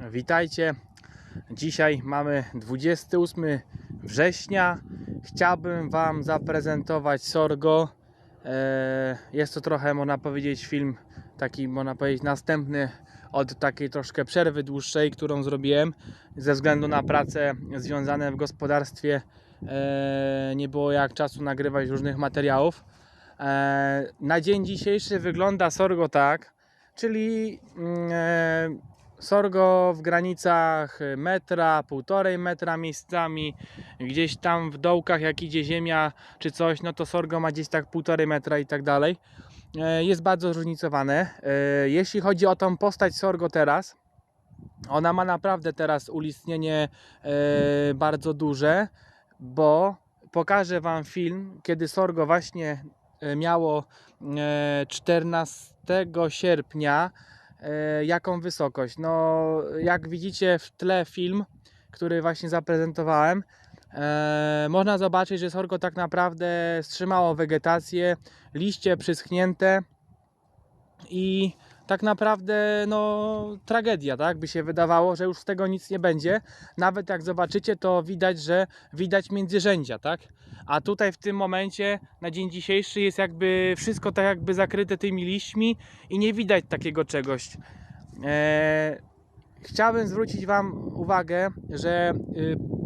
Witajcie. Dzisiaj mamy 28 września. Chciałbym Wam zaprezentować Sorgo. E, Jest to trochę, można powiedzieć, film taki, można powiedzieć, następny od takiej troszkę przerwy dłuższej, którą zrobiłem ze względu na prace związane w gospodarstwie. E, Nie było jak czasu nagrywać różnych materiałów. E, Na dzień dzisiejszy wygląda Sorgo tak, czyli mm, Sorgo w granicach metra, półtorej metra miejscami, gdzieś tam w dołkach jak idzie ziemia czy coś, no to Sorgo ma gdzieś tak półtorej metra i tak dalej. E, Jest bardzo zróżnicowane. E, Jeśli chodzi o tą postać Sorgo teraz, ona ma naprawdę teraz ulistnienie e, bardzo duże, bo pokażę Wam film, kiedy Sorgo właśnie miało e, 14 sierpnia jaką wysokość. No, jak widzicie w tle film, który właśnie zaprezentowałem, e, można zobaczyć, że Sorgo tak naprawdę wstrzymało wegetację, liście przyschnięte i tak naprawdę no tragedia, tak by się wydawało, że już z tego nic nie będzie. Nawet jak zobaczycie, to widać, że widać międzyrzędzia, tak? A tutaj w tym momencie na dzień dzisiejszy jest jakby wszystko tak jakby zakryte tymi liśćmi i nie widać takiego czegoś. Eee, chciałbym zwrócić Wam uwagę, że y,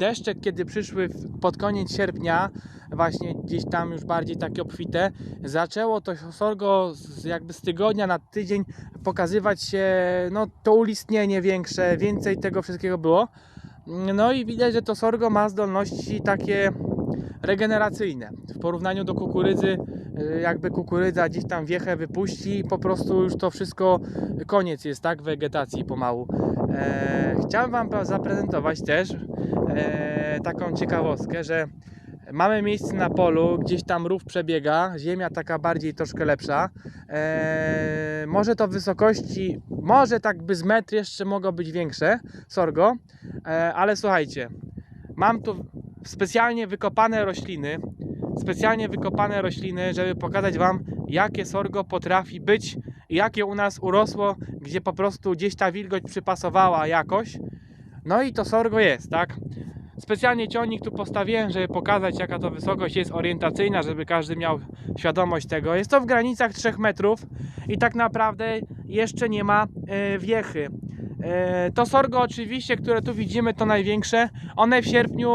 deszcze, kiedy przyszły pod koniec sierpnia, właśnie gdzieś tam już bardziej takie obfite, zaczęło to sorgo z, jakby z tygodnia na tydzień pokazywać się, no to ulistnienie większe, więcej tego wszystkiego było. No i widać, że to sorgo ma zdolności takie regeneracyjne. W porównaniu do kukurydzy, jakby kukurydza gdzieś tam wiechę wypuści i po prostu już to wszystko koniec jest, tak, wegetacji pomału. E, chciałem Wam zaprezentować też e, taką ciekawostkę, że mamy miejsce na polu, gdzieś tam rów przebiega, ziemia taka bardziej troszkę lepsza. E, może to wysokości, może tak by z metr jeszcze mogło być większe, sorgo, e, ale słuchajcie, mam tu specjalnie wykopane rośliny, specjalnie wykopane rośliny, żeby pokazać Wam, jakie sorgo potrafi być i jakie u nas urosło, gdzie po prostu gdzieś ta wilgoć przypasowała jakoś. No i to sorgo jest, tak? Specjalnie ciągnik tu postawiłem, żeby pokazać jaka to wysokość jest orientacyjna, żeby każdy miał świadomość tego. Jest to w granicach 3 metrów i tak naprawdę jeszcze nie ma e, wiechy. E, to sorgo oczywiście, które tu widzimy, to największe. One w sierpniu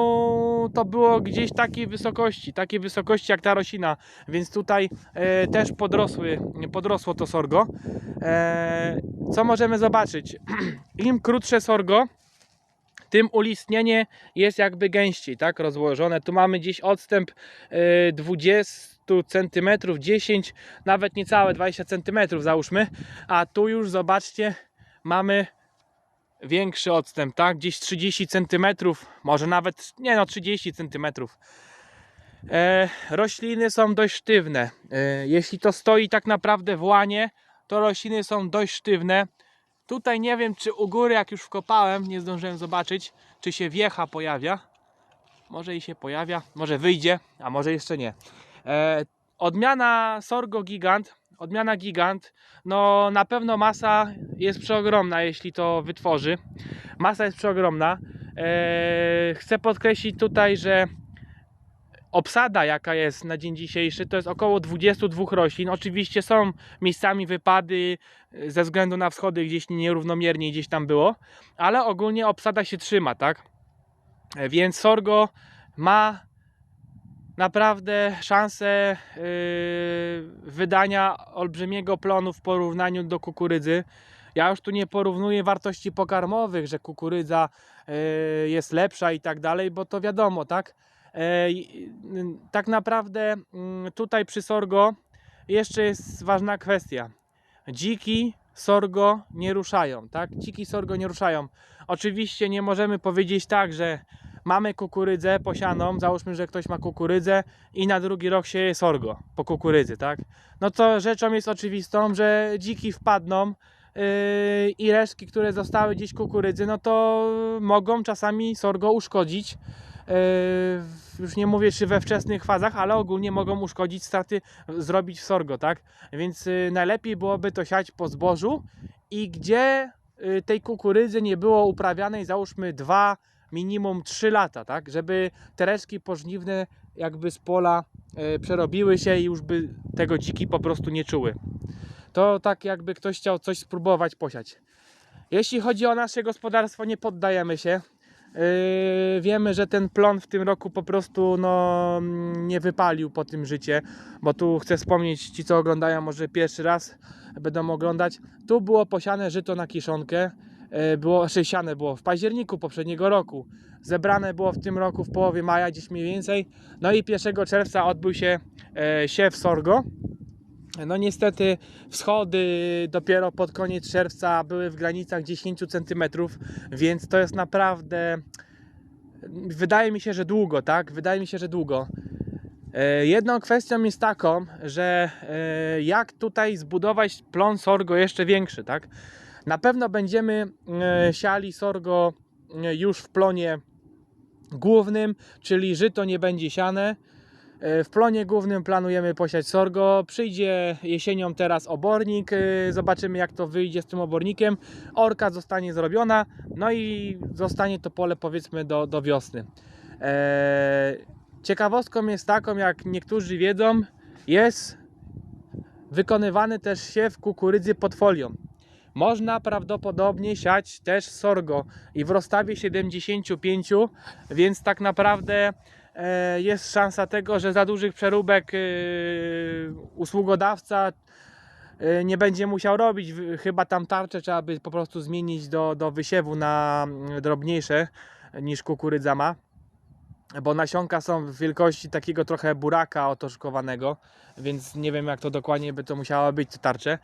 to było gdzieś takiej wysokości, takiej wysokości jak ta roślina, więc tutaj e, też podrosły, podrosło to sorgo. E, co możemy zobaczyć? Im krótsze sorgo, tym ulistnienie jest jakby gęściej, tak, rozłożone. Tu mamy gdzieś odstęp e, 20 cm, 10, nawet niecałe 20 cm załóżmy, a tu już zobaczcie, mamy większy odstęp, tak, gdzieś 30 cm, może nawet, nie no, 30 cm. E, rośliny są dość sztywne. E, jeśli to stoi tak naprawdę w łanie, to rośliny są dość sztywne. Tutaj nie wiem, czy u góry, jak już wkopałem, nie zdążyłem zobaczyć, czy się wiecha pojawia. Może i się pojawia, może wyjdzie, a może jeszcze nie. E, odmiana Sorgo Gigant, odmiana Gigant, no na pewno masa jest przeogromna, jeśli to wytworzy. Masa jest przeogromna. E, chcę podkreślić tutaj, że obsada jaka jest na dzień dzisiejszy to jest około 22 roślin. Oczywiście są miejscami wypady e, ze względu na wschody gdzieś nierównomiernie gdzieś tam było, ale ogólnie obsada się trzyma, tak? E, Więc Sorgo ma naprawdę szansę yy, wydania olbrzymiego plonu w porównaniu do kukurydzy. Ja już tu nie porównuję wartości pokarmowych, że kukurydza yy, jest lepsza i tak dalej, bo to wiadomo, tak? E, i- y, tak naprawdę tutaj przy sorgo jeszcze jest ważna kwestia. Dziki sorgo nie ruszają, tak? Dziki sorgo nie ruszają. Oczywiście nie możemy powiedzieć tak, że mamy kukurydzę posianą, załóżmy, że ktoś ma kukurydzę i na drugi rok sieje sorgo po kukurydzy, tak? No to rzeczą jest oczywistą, że dziki wpadną yy, i resztki, które zostały gdzieś kukurydzy, no to mogą czasami sorgo uszkodzić. Yy, już nie mówię czy we wczesnych fazach, ale ogólnie mogą uszkodzić straty, zrobić w sorgo, tak? Więc yy, najlepiej byłoby to siać po zbożu i gdzie y, tej kukurydzy nie było uprawianej załóżmy dwa, minimum 3 lata, tak? Żeby te resztki pożniwne jakby z pola y, przerobiły się i już by tego dziki po prostu nie czuły. To tak jakby ktoś chciał coś spróbować posiać. Jeśli chodzi o nasze gospodarstwo, nie poddajemy się. Yy, wiemy, że ten plon w tym roku po prostu no, nie wypalił po tym życie, bo tu chcę wspomnieć, ci co oglądają może pierwszy raz będą oglądać, tu było posiane żyto na kiszonkę, było, czy było w październiku poprzedniego roku, zebrane było w tym roku w połowie maja gdzieś mniej więcej, no i 1 czerwca odbył się e, siew sorgo, no niestety wschody dopiero pod koniec czerwca były w granicach 10 cm, więc to jest naprawdę wydaje mi się, że długo, tak? Wydaje mi się, że długo. E, Jedną kwestią jest taką, że e, jak tutaj zbudować plon sorgo jeszcze większy, tak? Na pewno będziemy e, siali sorgo e, już w plonie głównym, czyli żyto nie będzie siane. E, W plonie głównym planujemy posiać sorgo. Przyjdzie jesienią teraz obornik. Zobaczymy jak to wyjdzie z tym obornikiem. Orka zostanie zrobiona. No i zostanie to pole powiedzmy do, do wiosny. E, Ciekawostką jest taką, jak niektórzy wiedzą, jest wykonywany też siew kukurydzy pod folią. Można prawdopodobnie siać też sorgo i w rozstawie 75, więc tak naprawdę e, jest szansa tego, że za dużych przeróbek e, usługodawca e, nie będzie musiał robić. Chyba tam tarczę trzeba by po prostu zmienić do, do wysiewu na mm, drobniejsze niż kukurydza ma. Bo nasionka są w wielkości takiego trochę buraka otoczkowanego, więc nie wiem jak to dokładnie by to musiało być tarcze.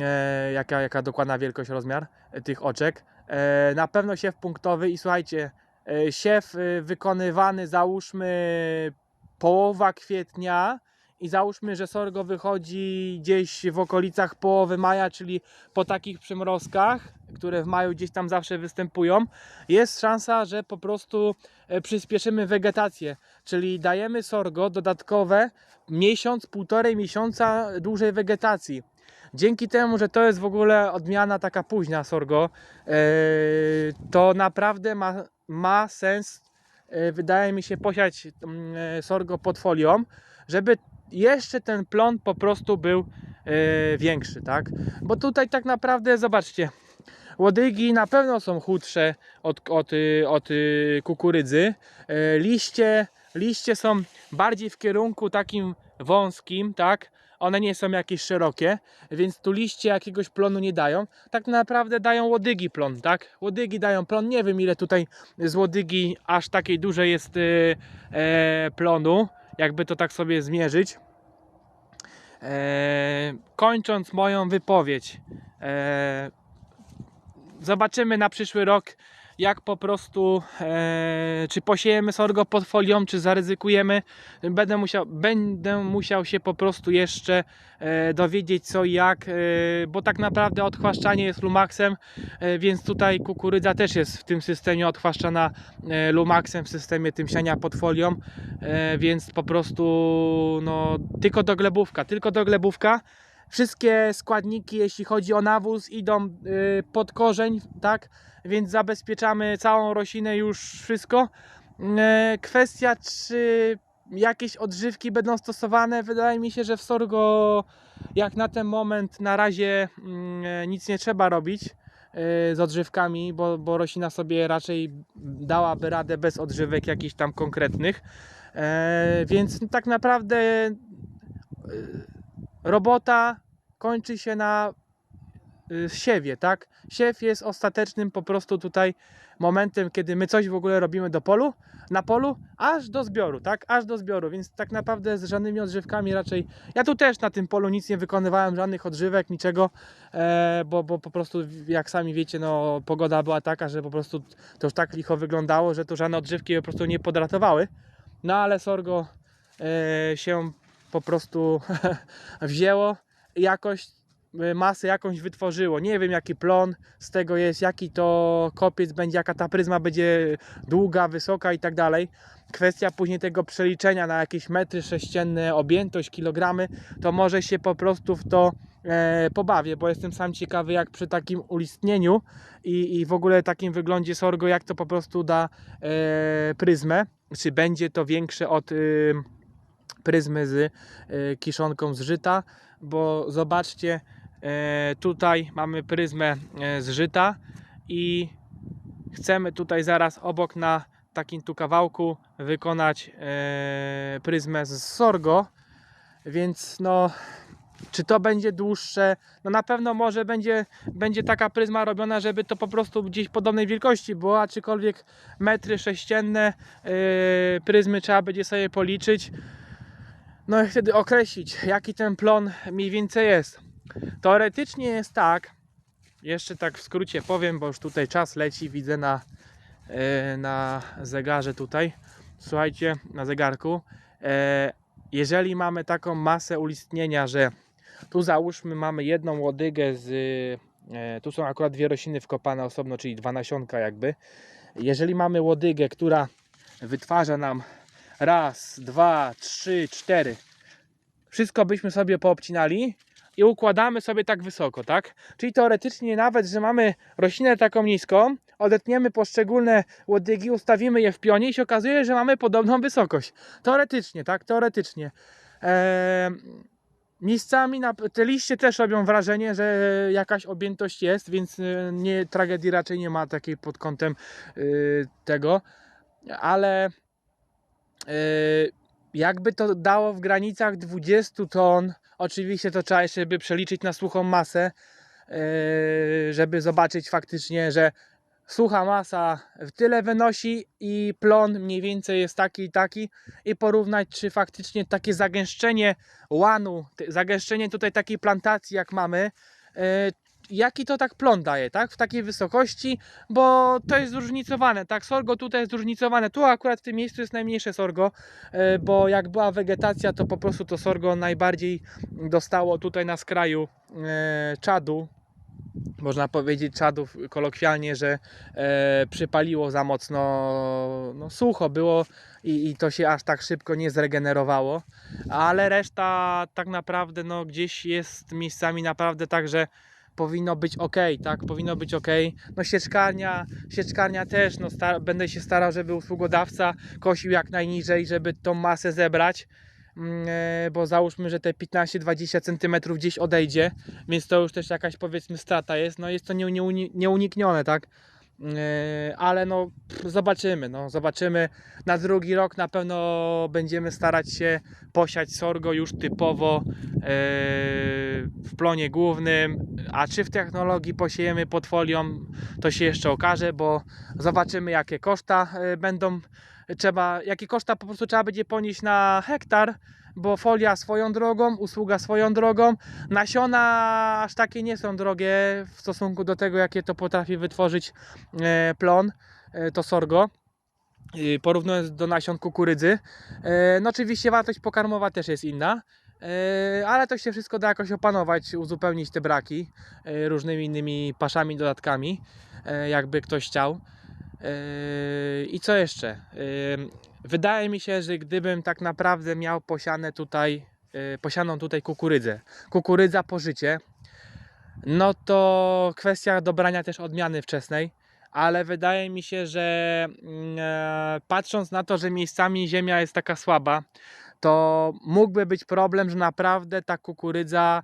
E, jaka, jaka dokładna wielkość, rozmiar e, tych oczek. E, na pewno siew punktowy i słuchajcie, e, siew e, wykonywany załóżmy połowa kwietnia i załóżmy, że sorgo wychodzi gdzieś w okolicach połowy maja, czyli po takich przymrozkach, które w maju gdzieś tam zawsze występują, jest szansa, że po prostu e, przyspieszymy wegetację, czyli dajemy sorgo dodatkowe miesiąc, półtorej miesiąca dłużej wegetacji. Dzięki temu, że to jest w ogóle odmiana taka późna sorgo, e, to naprawdę ma, ma sens, e, wydaje mi się, posiać mm, e, sorgo pod folią, żeby jeszcze ten plon po prostu był większy, tak? Bo tutaj tak naprawdę, zobaczcie, łodygi na pewno są chudsze od, od, od kukurydzy. Liście, liście są bardziej w kierunku takim wąskim, tak? One nie są jakieś szerokie, więc tu liście jakiegoś plonu nie dają. Tak naprawdę dają łodygi plon, tak? Łodygi dają plon. Nie wiem ile tutaj z łodygi aż takiej dużej jest y, e, plonu, jakby to tak sobie zmierzyć. E, kończąc moją wypowiedź, e, zobaczymy na przyszły rok, jak po prostu, e, czy posiejemy sorgo pod folią, czy zaryzykujemy. Będę musiał, będę musiał się po prostu jeszcze e, dowiedzieć co i jak, e, bo tak naprawdę odchwaszczanie jest lumaxem, e, więc tutaj kukurydza też jest w tym systemie odchwaszczana e, lumaxem, w systemie tym siania pod folią, e, więc po prostu no, tylko do glebówka, tylko do glebówka. Wszystkie składniki, jeśli chodzi o nawóz, idą y, pod korzeń, tak? Więc zabezpieczamy całą roślinę, już wszystko. E, Kwestia, czy jakieś odżywki będą stosowane, wydaje mi się, że w sorgo, jak na ten moment, na razie mm, nic nie trzeba robić e, z odżywkami, bo, bo roślina sobie raczej dałaby radę bez odżywek jakichś tam konkretnych. E, Więc tak naprawdę robota kończy się na y, siewie, tak? Siew jest ostatecznym po prostu tutaj momentem, kiedy my coś w ogóle robimy do polu, na polu, aż do zbioru, tak? Aż do zbioru, więc tak naprawdę z żadnymi odżywkami raczej, ja tu też na tym polu nic nie wykonywałem, żadnych odżywek, niczego, e, bo, bo po prostu jak sami wiecie, no pogoda była taka, że po prostu to już tak licho wyglądało, że tu żadne odżywki po prostu nie podratowały, no ale sorgo e, się po prostu wzięło jakoś y, masę jakąś wytworzyło. Nie wiem jaki plon z tego jest, jaki to kopiec będzie, jaka ta pryzma będzie długa, wysoka i tak dalej. Kwestia później tego przeliczenia na jakieś metry sześcienne, objętość, kilogramy, to może się po prostu w to e, pobawię, bo jestem sam ciekawy jak przy takim ulistnieniu i, i w ogóle takim wyglądzie sorgo, jak to po prostu da e, pryzmę, czy będzie to większe od y, pryzmy z y, kiszonką z żyta, bo zobaczcie, e, tutaj mamy pryzmę e, z żyta i chcemy tutaj zaraz obok na takim tu kawałku wykonać e, pryzmę z sorgo, więc no czy to będzie dłuższe? No na pewno może będzie, będzie taka pryzma robiona, żeby to po prostu gdzieś podobnej wielkości było, aczkolwiek metry sześcienne yy, pryzmy trzeba będzie sobie policzyć. No i wtedy określić, jaki ten plon mniej więcej jest. Teoretycznie jest tak, jeszcze tak w skrócie powiem, bo już tutaj czas leci, widzę na, yy, na zegarze tutaj. Słuchajcie, na zegarku. Yy, jeżeli mamy taką masę ulistnienia, że tu załóżmy mamy jedną łodygę z. E, tu są akurat dwie rośliny wkopane osobno, czyli dwa nasionka jakby. Jeżeli mamy łodygę, która wytwarza nam raz, dwa, trzy, cztery, wszystko byśmy sobie poobcinali i układamy sobie tak wysoko, tak? Czyli teoretycznie nawet, że mamy roślinę taką niską, odetniemy poszczególne łodygi, ustawimy je w pionie i się okazuje, że mamy podobną wysokość. Teoretycznie, tak? Teoretycznie. Eee, Miejscami na, te liście też robią wrażenie, że jakaś objętość jest, więc y, nie, tragedii raczej nie ma takiej pod kątem y, tego, ale jakby to dało w granicach 20 ton, oczywiście to trzeba jeszcze by przeliczyć na suchą masę, y, żeby zobaczyć faktycznie, że sucha masa tyle wynosi i plon mniej więcej jest taki i taki i porównać czy faktycznie takie zagęszczenie łanu, zagęszczenie tutaj takiej plantacji jak mamy, e, jaki to tak plon daje, tak? W takiej wysokości, bo to jest zróżnicowane, tak? Sorgo tutaj jest zróżnicowane, tu akurat w tym miejscu jest najmniejsze sorgo, e, bo jak była wegetacja, to po prostu to sorgo najbardziej dostało tutaj na skraju e, czadu, można powiedzieć czadów kolokwialnie, że e, przypaliło za mocno, no sucho było i, i to się aż tak szybko nie zregenerowało, ale reszta tak naprawdę no gdzieś jest miejscami naprawdę tak, że powinno być ok, tak, powinno być ok. No sieczkarnia, sieczkarnia też, no star- będę się starał, żeby usługodawca kosił jak najniżej, żeby tą masę zebrać, e, bo załóżmy, że te 15-20 cm gdzieś odejdzie, więc to już też jakaś powiedzmy strata jest, no jest to nie, nie, nieuniknione, tak? E, Ale no zobaczymy, no zobaczymy. Na drugi rok na pewno będziemy starać się posiać sorgo już typowo e, w plonie głównym, a czy w technologii posiejemy pod folią, to się jeszcze okaże, bo zobaczymy jakie koszta e, będą trzeba, jakie koszta po prostu trzeba będzie ponieść na hektar, bo folia swoją drogą, usługa swoją drogą, nasiona aż takie nie są drogie w stosunku do tego, jakie to potrafi wytworzyć e, plon, e, to sorgo. e, Porównując do nasion kukurydzy. No oczywiście wartość pokarmowa też jest inna. Ale to się wszystko da jakoś opanować, uzupełnić te braki różnymi innymi paszami, dodatkami, jakby ktoś chciał. Yy, I co jeszcze? Yy, Wydaje mi się, że gdybym tak naprawdę miał posiane tutaj, yy, posianą tutaj kukurydzę, kukurydza pożycie, no to kwestia dobrania też odmiany wczesnej, ale wydaje mi się, że mm, e, patrząc na to, że miejscami ziemia jest taka słaba, to mógłby być problem, że naprawdę ta kukurydza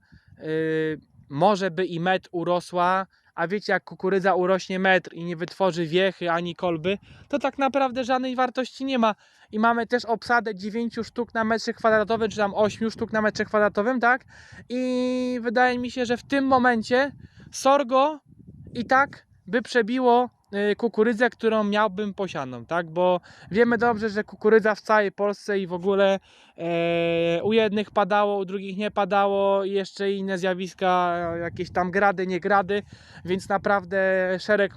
może by i metr urosła, a wiecie, jak kukurydza urośnie metr i nie wytworzy wiechy ani kolby, to tak naprawdę żadnej wartości nie ma. I mamy też obsadę 9 sztuk na metrze kwadratowym, czy tam 8 sztuk na metrze kwadratowym, tak? I wydaje mi się, że w tym momencie sorgo i tak by przebiło kukurydzę, którą miałbym posianą, tak? Bo wiemy dobrze, że kukurydza w całej Polsce i w ogóle e, u jednych padało, u drugich nie padało jeszcze inne zjawiska, jakieś tam grady, nie grady, więc naprawdę szereg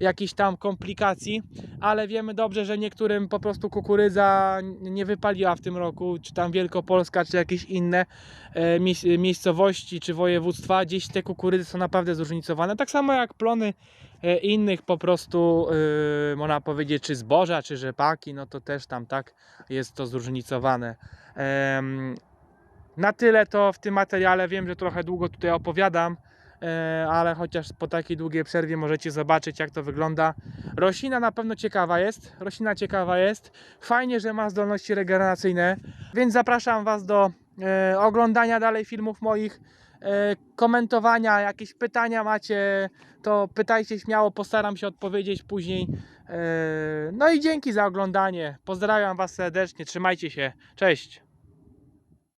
jakichś tam komplikacji, ale wiemy dobrze, że niektórym po prostu kukurydza nie wypaliła w tym roku, czy tam Wielkopolska, czy jakieś inne e, miejsc- miejscowości, czy województwa, gdzieś te kukurydzy są naprawdę zróżnicowane, tak samo jak plony innych po prostu, e, można powiedzieć, czy zboża, czy rzepaki, no to też tam tak jest to zróżnicowane. Em, na tyle to w tym materiale. Wiem, że trochę długo tutaj opowiadam, e, ale chociaż po takiej długiej przerwie możecie zobaczyć, jak to wygląda. Roślina na pewno ciekawa jest. Roślina ciekawa jest. Fajnie, że ma zdolności regeneracyjne, więc zapraszam Was do e, oglądania dalej filmów moich, e, komentowania, jakieś pytania macie, to pytajcie śmiało, postaram się odpowiedzieć później. E, No i dzięki za oglądanie. Pozdrawiam Was serdecznie, trzymajcie się. Cześć.